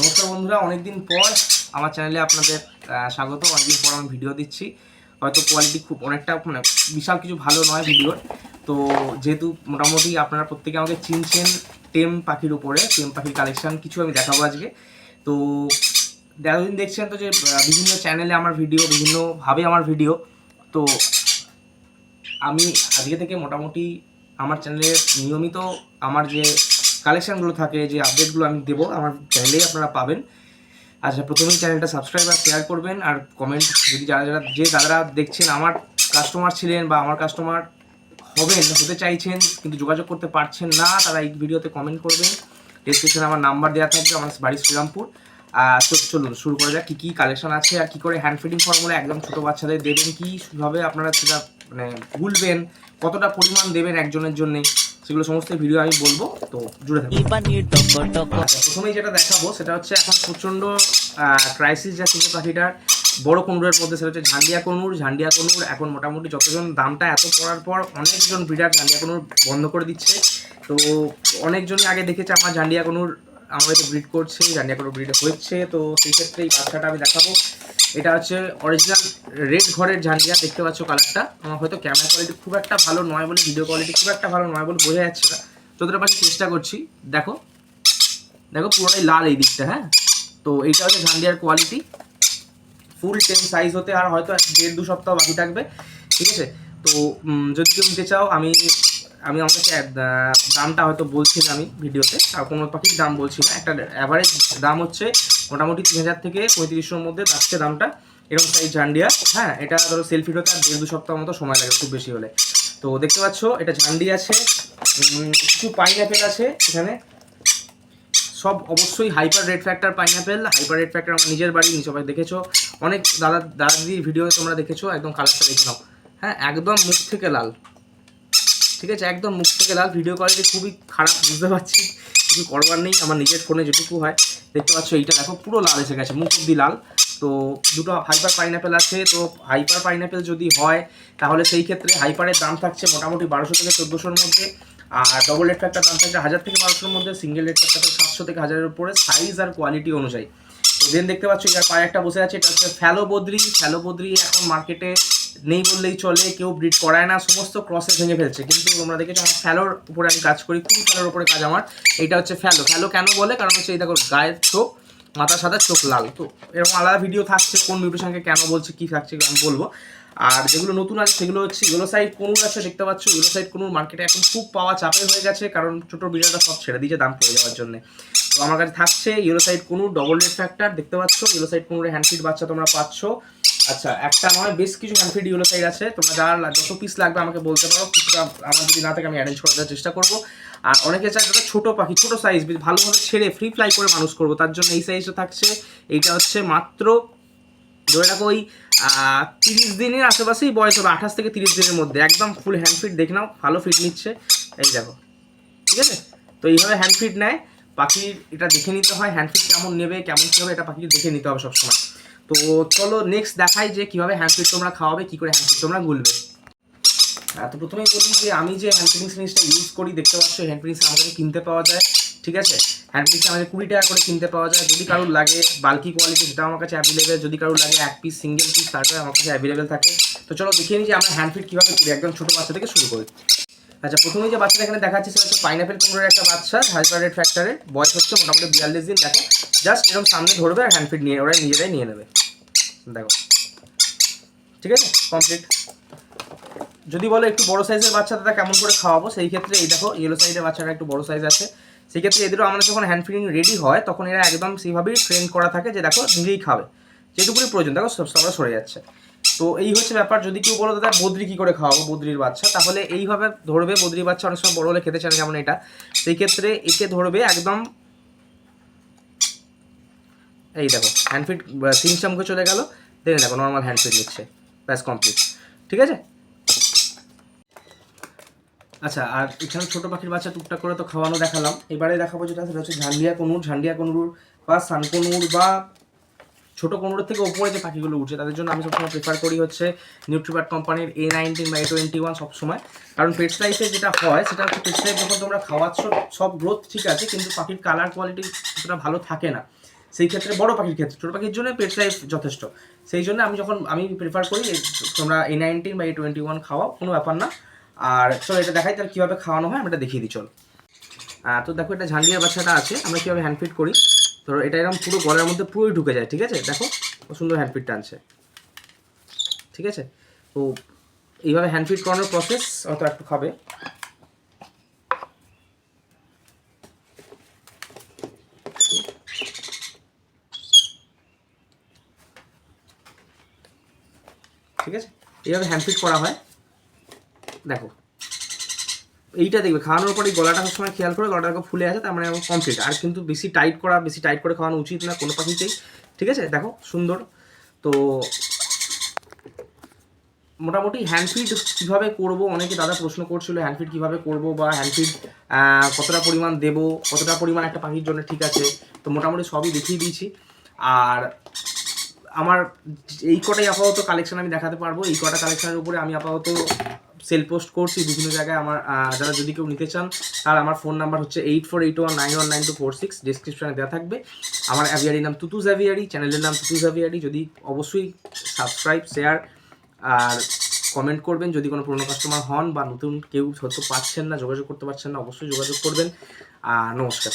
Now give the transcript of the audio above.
নমস্কার বন্ধুরা, অনেকদিন পর আমার চ্যানেলে আপনাদের স্বাগত অনেকদিন পর আমি ভিডিও দিচ্ছি। হয়তো কোয়ালিটি খুব অনেকটা মানে বিশাল কিছু ভালো নয় ভিডিওর তো যেহেতু মোটামুটি আপনারা প্রত্যেকে আমাকে চিনছেন টেম পাখির উপরে, টেম পাখির কালেকশান কিছু আমি দেখাবো আজকে। তো এতদিন দেখছেন তো যে বিভিন্ন চ্যানেলে আমার ভিডিও বিভিন্নভাবে আমার ভিডিও তো আমি আজকে থেকে মোটামুটি আমার চ্যানেলে নিয়মিত আমার যে কালেকশানগুলো থাকে, যে আপডেটগুলো আমি দেবো, আমার চ্যানেলেই আপনারা পাবেন। আচ্ছা প্রথমেই চ্যানেলটা সাবস্ক্রাইব আর শেয়ার করবেন, আর কমেন্ট যদি যারা যারা যে দাদারা দেখছেন, আমার কাস্টমার ছিলেন বা আমার কাস্টমার হবেন, হতে চাইছেন, কিন্তু যোগাযোগ করতে পারছেন না, তারা এই ভিডিওতে কমেন্ট করবেন। ডিসক্রিপশনে আমার নাম্বার দেওয়া থাকবে, আমার বাড়ি শ্রীরামপুর। আর তো চলুন, শুরু করা যাক, কী কী কালেকশন আছে আর কী করে হ্যান্ড ফিডিং ফর্মুলা একদম ছোটো বাচ্চাদের দেবেন কী, কীভাবে আপনারা সেটা মানে ভুলবেন, কতটা পরিমাণ দেবেন একজনের জন্য। সেগুলো সমস্ত ভিডিও আমি বলব তো জুড়ে আচ্ছা প্রথমেই যেটা দেখাবো সেটা হচ্ছে এখন প্রচণ্ড ক্রাইসিস যা যে পাখিটার বড় কনুরের মধ্যে সেটা হচ্ছে ঝান্ডিয়া কনুর ঝান্ডিয়া কনুর এখন মোটামুটি যতজন দামটা এত পড়ার পর অনেকজন ব্রিডার ঝান্ডিয়া কনুর বন্ধ করে দিচ্ছে। তো অনেকজনই আগে দেখেছে আমার ঝান্ডিয়া কনুর আমাদের ব্রিড করছে ঝান্ডিয়া কনুর ব্রিড হচ্ছে তো সেই ক্ষেত্রে এই বাচ্চাটা আমি দেখাবো। এটা হচ্ছে অরিজিনাল রেড ঘরের ঝান্ডিয়া দেখতে পাচ্ছ কালারটা আমার হয়তো ক্যামেরা কোয়ালিটি খুব একটা ভালো নয় বলে ভিডিও কোয়ালিটি খুব একটা ভালো নয় বলে বোঝা যাচ্ছে না। যতটা পাচ্ছি চেষ্টা করছি। দেখো দেখো পুরোটাই লাল এই দিকটা হ্যাঁ? তো এইটা হচ্ছে ঝান্ডিয়ার কোয়ালিটি ফুল টেন সাইজ হতে আর হয়তো দেড় দু সপ্তাহ বাকি থাকবে, ঠিক আছে? তো যদি কেউ নিতে চাও, আমি আমি আমার কাছে দামটা হয়তো বলছি না আমি ভিডিওতে। আর কোনো পাখির দাম বলছি না। একটা অ্যাভারেজ দাম হচ্ছে মোটামুটি তিন হাজার থেকে পঁয়ত্রিশশোর মধ্যে যাচ্ছে দামটা। এরকম সাইজ ঝান্ডিয়া। হ্যাঁ এটা ধরো সেলফি হতে আর দেড় দু সপ্তাহ মতো সময় লাগে, খুব বেশি হলে। তো দেখতে পাচ্ছ, এটা ঝান্ডি আছে কিছু পাইনঅ্যাপেল আছে এখানে। সব অবশ্যই hyper red factor pineapple hyper red factor আমার নিজের বাড়ি সবাই দেখেছ। অনেক দাদা দাদাদির ভিডিও তোমরা দেখেছ, একদম কালারটা দেখে নাও। হ্যাঁ একদম মুখ থেকে লাল। ঠিক আছে? একদম মুখ থেকে লাল ভিডিও কোয়ালিটি খুবই খারাপ, বুঝতে পারছি। কিছু করবার নেই, আমার নিজের ফোনে যেটুকু হয়। দেখতে পাচ্ছ, এইটা দেখো, পুরো লাল এসে গেছে, মুখ অব্দি লাল। তো দুটো হাইপার পাইনাপেল আছে, তো হাইপার পাইনাপেল যদি হয়, তাহলে সেই ক্ষেত্রে হাইপারের দাম থাকছে মোটামুটি বারোশো থেকে চোদ্দোশোর মধ্যে। আর ডবল রেড ফ্যাক্টর দাম থাকছে হাজার থেকে বারোশোর মধ্যে সিঙ্গেল রেড ফ্যাক্টর সাতশো থেকে হাজারের উপরে সাইজ আর কোয়ালিটি অনুযায়ী। তো দেন দেখতে পাচ্ছ এটার পায়ে একটা বসে আছে, এটা হচ্ছে ফ্যালো বদ্রি। ফ্যালো বদ্রি এখন মার্কেটে নেই বললেই চলে, কেউ ব্রিড করায় না, সমস্ত ক্রসে ভেঙে ফেলছে। কিন্তু তোমরা দেখেছ, আমার ফ্যালোর উপরে আমি কাজ করি কোন ফ্যালোর উপরে কাজ আমার। এটা হচ্ছে ফ্যালো ফ্যালো কেন বলে? কারণ হচ্ছে এই দেখো, গায়ের চোখ মাথা সাদা, চোখ লাল। তো এরকম আলাদা ভিডিও থাকছে, কোন মিউটেশনকে কেন বলছে, কি থাকছে, আমি বলব। আর যেগুলো নতুন আছে, সেগুলো হচ্ছে ইয়েলো সাইড কোনুর আছে দেখতে পাচ্ছ ইয়েলো সাইড কোনুর মার্কেটে এখন খুব পাওয়া চাপে হয়ে গেছে, কারণ ছোটো বিড়ালটা সব ছেড়ে দিয়েছে দাম পড়ে যাওয়ার জন্য। তো আমার কাছে থাকছে ইয়েলো সাইড কোনুর ডবল রেড ফ্যাক্টর দেখতে পাচ্ছ ইয়েলো সাইড কোনুরে হ্যান্ডফিট বাচ্চা তোমরা পাচ্ছ। আচ্ছা একটা নয়, বেশ কিছু হ্যান্ডফিট ইয়েলো সাইড আছে। তোমরা যারা যত পিস লাগবে, আমাকে বলতে পারো। কিছুটা আমার যদি না থাকে, আমি অ্যারেঞ্জ করে দেওয়ার চেষ্টা করব। আর অনেকে চায় যারা ছোটো পাখি, ছোটো সাইজ ভালোভাবে ছেড়ে ফ্রি ফ্লাই করে মানুষ করব। তার জন্য এই সাইজটা থাকছে, এইটা হচ্ছে মাত্র, ধরে রাখো ওই তিরিশ দিনের আশেপাশেই বয়স হবে, আঠাশ থেকে তিরিশ দিনের মধ্যে। একদম ফুল হ্যান্ড ফিট দেখে নাও, ভালো ফিট নিচ্ছে। এই দেখো, ঠিক আছে? তো এইভাবে হ্যান্ড ফিট নেয়। পাখির এটা দেখে নিতে হয় হ্যান্ড ফিট কেমন নেবে, কেমন কী হবে, এটা পাখিকে দেখে নিতে হবে সবসময়। তো চলো নেক্সট দেখাই যে কীভাবে হ্যান্ড ফিট তোমরা খাওয়াবে কী করে হ্যান্ড ফিট তোমরা গুলবে আহ, তো প্রথমেই বলি যে আমি যে হ্যান্ড জিনিসটা ইউজ করি দেখতে পাচ্ছ হ্যান্ড ফিটিংস আমাদের কিনতে পাওয়া যায় ঠিক আছে? হ্যান্ড ফিটিংস আমাদের কুড়ি টাকা করে কিনতে পাওয়া যায় যদি কারোর লাগে বাল্কি কোয়ালিটি সেটা আমার কাছে অ্যাভেলেবেল যদি কারোর লাগে এক পিস সিঙ্গেল পিস তারপরে আমার কাছে অ্যাভেলেবেল থাকে। তো চলো দেখিয়ে নিই যে আমরা হ্যান্ড ফিট কীভাবে করি একদম ছোটো বাচ্চা থেকে শুরু করি। আচ্ছা প্রথমে যে বাচ্চাটা এখানে দেখাচ্ছে সেটা হচ্ছে পাইনাপেল কুমড়োর একটা বাচ্চা হাইপার রেড ফ্যাক্টরের বয়স হচ্ছে মোটামুটি বিয়াল্লিশ দিন, দেখো। জাস্ট এরকম সামনে ধরবে আর হ্যান্ড ফিট নিয়ে, ওরা নিজেরাই নিয়ে নেবে। দেখো। ঠিক আছে? কমপ্লিট যদি বলো একটু বড় সাইজের বাচ্চা দাদা কেমন করে খাওয়াবো, সেই ক্ষেত্রে এই দেখো ইয়েলো সাইজের বাচ্চাটা একটু বড় সাইজ আছে। সেই ক্ষেত্রে এদেরও আমাদের যখন হ্যান্ড ফিডিং রেডি হয়, তখন এরা একদম সেইভাবেই ট্রেন করা থাকে যে, দেখো, নিজেই খাবে। যেটুকুনি প্রয়োজন, দেখো, সব সবরা সরে যাচ্ছে। তো এই হচ্ছে ব্যাপার, যদি কেউ বলো, দাদা, বদ্রি কী করে খাওয়াবো বদ্রির বাচ্চা? তাহলে এইভাবে ধরবে, বদ্রির বাচ্চা অনেক সময় বড় হলে খেতে চায় না, যেমন এটা। সেই ক্ষেত্রে একে ধরবে একদম এই দেখো হ্যান্ডফিট সিং চামকে চলে গেল। দেখে দেখো নর্মাল হ্যান্ডফিট নিচ্ছে। ব্যাস কমপ্লিট ঠিক আছে? আচ্ছা আর এখানে ছোটো পাখির বাচ্চা টুকটাক করে তো খাওয়ানো দেখালাম। এবারে দেখাবো যেটা, সেটা হচ্ছে ঝান্ডিয়া কনুর। ঝান্ডিয়া কনুর বা সানকনুর বা ছোটো কোমরের থেকে ওপরে যে পাখিগুলো উঠছে তাদের জন্য আমি সবসময় প্রেফার করি হচ্ছে নিউট্রিবার্ট কোম্পানির এ নাইনটিন বা এ টোয়েন্টি ওয়ান সবসময়। কারণ পেট লাইফে যেটা হয়, সেটা হচ্ছে পেট লাইফ যখন তোমরা খাওয়াচ্ছ, সব গ্রোথ ঠিক আছে, কিন্তু পাখির কালার কোয়ালিটি সেটা ভালো থাকে না। সেই ক্ষেত্রে বড় পাখির ক্ষেত্রে, ছোটো পাখির জন্য পেট লাইফ যথেষ্ট। সেই জন্য আমি যখন, আমি প্রেফার করি তোমরা এ নাইনটিন বা এ টোয়েন্টি ওয়ান খাওয়াও, কোনো ব্যাপার না। আর চলো এটা দেখাই, তাহলে কীভাবে খাওয়ানো হয়, আমি এটা দেখিয়ে দিই, চলো। তো দেখো, এটা ঝান্ডিয়ার বাচ্চাটা আছে, আমরা কীভাবে হ্যান্ড ফিট করি। ধরো এটা এরকম পুরো গলার মধ্যে পুরোই ঢুকে যায়, ঠিক আছে? দেখো সুন্দর হ্যান্ড ফিট টানছে। ঠিক আছে? তো এইভাবে হ্যান্ড ফিট করানোর প্রসেস অত একটু খাবে। ঠিক আছে? এইভাবে হ্যান্ড ফিট করা হয়। দেখো। এইটা দেখবে, খাওয়ানোর পরে গলাটা সবসময় খেয়াল করে গলাটা ফুলে আছে, তার মানে কমপ্লিট আর কিন্তু বেশি টাইট করা, বেশি টাইট করে খাওয়ানো উচিত না, কোনো পাখিতেই ঠিক আছে? দেখো, সুন্দর। তো মোটামুটি হ্যান্ড ফিড কীভাবে করব? অনেকে দাদা প্রশ্ন করছিল হ্যান্ড ফিড কীভাবে করব বা হ্যান্ড ফিড কতটা পরিমাণ দেবো, কতটা পরিমাণ একটা পাখির জন্য ঠিক আছে? তো মোটামুটি সবই দেখিয়ে দিয়েছি। আর আমার এই কটাই আপাতত কালেকশন আমি দেখাতে পারব। এই কটা কালেকশনের উপরে আমি আপাতত সেল পোস্ট করছি, বিভিন্ন জায়গায় আমার যারা যদি কেউ নিতে চান, তার আমার ফোন নাম্বার হচ্ছে eight four eight one nine one nine two four six ডিসক্রিপশনে দেওয়া থাকবে। আমার অ্যাভিয়ারি নাম তুতু জাভিয়ারি চ্যানেলের নাম তুতু জাভিয়ারি যদি অবশ্যই সাবস্ক্রাইব শেয়ার আর কমেন্ট করবেন, যদি কোনো পুরনো কাস্টমার হন বা নতুন কেউ হয়তো পাচ্ছেন না, যোগাযোগ করতে পারছেন না, অবশ্যই যোগাযোগ করবেন। আর নমস্কার।